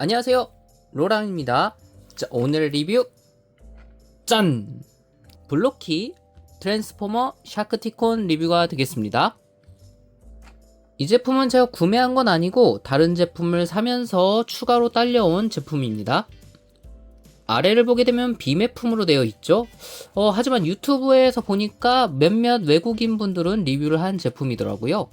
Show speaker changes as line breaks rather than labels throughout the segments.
안녕하세요. 로랑입니다. 자, 오늘 리뷰 짠! 블로키 트랜스포머 샤크티콘 리뷰가 되겠습니다. 이 제품은 제가 구매한 건 아니고 다른 제품을 사면서 추가로 딸려온 제품입니다. 아래를 보게 되면 비매품으로 되어 있죠. 어, 하지만 유튜브에서 보니까 몇몇 외국인 분들은 리뷰를 한 제품이더라고요.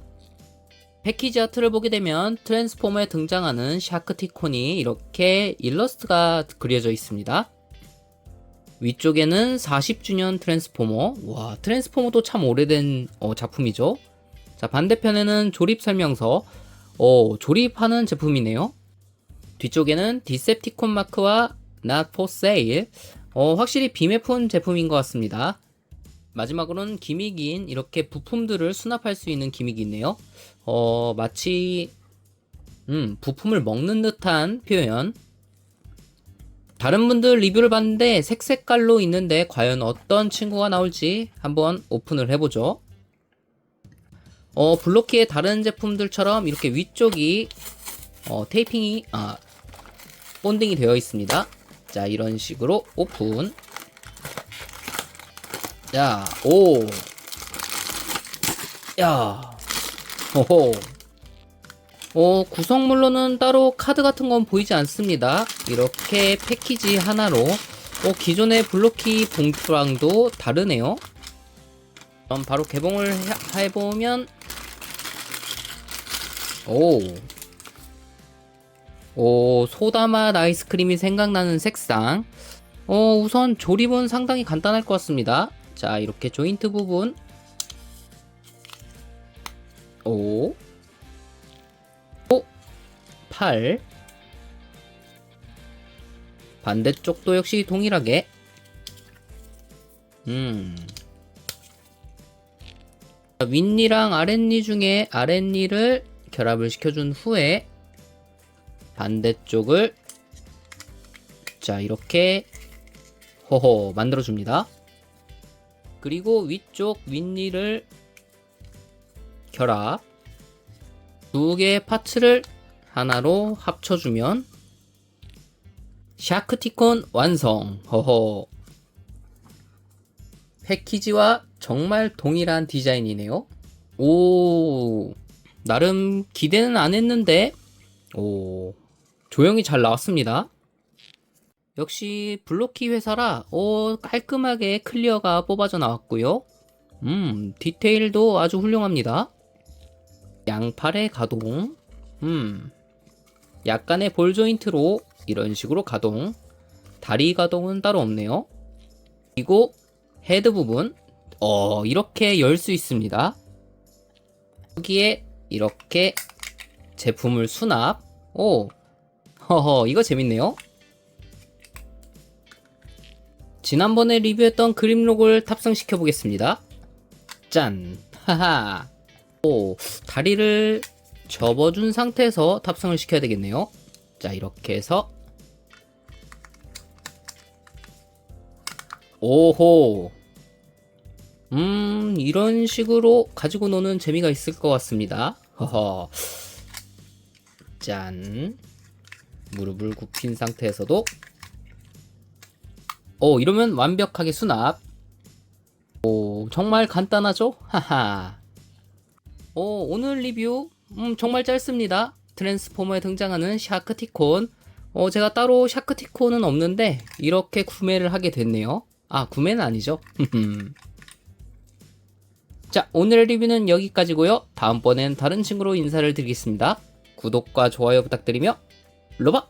패키지 아트를 보게 되면 트랜스포머에 등장하는 샤크티콘이 이렇게 일러스트가 그려져 있습니다. 위쪽에는 40주년 트랜스포머. 와, 트랜스포머도 참 오래된 어, 작품이죠. 자, 반대편에는 조립 설명서. 어, 조립하는 제품이네요. 뒤쪽에는 디셉티콘 마크와 Not for Sale. 어, 확실히 비매품 제품인 것 같습니다. 마지막으로는 기믹인 이렇게 부품들을 수납할 수 있는 기믹이 있네요. 어, 마치 음, 부품을 먹는 듯한 표현. 다른 분들 리뷰를 봤는데 색색깔로 있는데 과연 어떤 친구가 나올지 한번 오픈을 해보죠. 어, 블로키의 다른 제품들처럼 이렇게 위쪽이 어, 테이핑이 아, 본딩이 되어 있습니다. 자, 이런 식으로 오픈. 야, 오. 야. 호호. 어, 구성물로는 따로 카드 같은 건 보이지 않습니다. 이렇게 패키지 하나로 어, 기존의 블로키 봉투랑도 다르네요. 그럼 바로 개봉을 해- 해보면 오. 오, 소다맛 아이스크림이 생각나는 색상. 어, 우선 조립은 상당히 간단할 것 같습니다. 자, 이렇게 조인트 부분. 오. 오. 8. 반대쪽도 역시 동일하게. 음. 자, 윗니랑 아랫니 중에 아랫니를 결합을 시켜준 후에 반대쪽을 자 이렇게 호호 만들어줍니다. 그리고 위쪽 윗니를 결합 두 개의 파츠를 하나로 합쳐주면 샤크티콘 완성. 허허. 패키지와 정말 동일한 디자인이네요. 오. 나름 기대는 안 했는데. 오. 조용히 잘 나왔습니다. 역시 블로키 회사라 오 깔끔하게 클리어가 뽑아져 나왔고요. 음 디테일도 아주 훌륭합니다 양팔의 가동. 음. 약간의 볼 조인트로 이런 식으로 가동. 다리 가동은 따로 없네요. 그리고 헤드 부분. 어 이렇게 열 수 있습니다. 여기에 이렇게 제품을 수납. 오. 허허 이거 재밌네요. 지난번에 리뷰했던 그림 로고를 탑승시켜 보겠습니다. 짠. 하하 오 다리를 접어준 상태에서 탑승을 시켜야 되겠네요. 자 이렇게 해서. 오호. 음 이런 식으로 가지고 노는 재미가 있을 것 같습니다. 허허. 짠. 무릎을 굽힌 상태에서도. 오 이러면 완벽하게 수납. 오 정말 간단하죠? 하하 오 오늘 리뷰 음 정말 짧습니다. 트랜스포머에 등장하는 샤크티콘. 어 제가 따로 샤크티콘은 없는데 이렇게 구매를 하게 됐네요. 아 구매는 아니죠? 자 오늘의 리뷰는 여기까지고요. 다음번엔 다른 친구로 인사를 드리겠습니다. 구독과 좋아요 부탁드리며 로바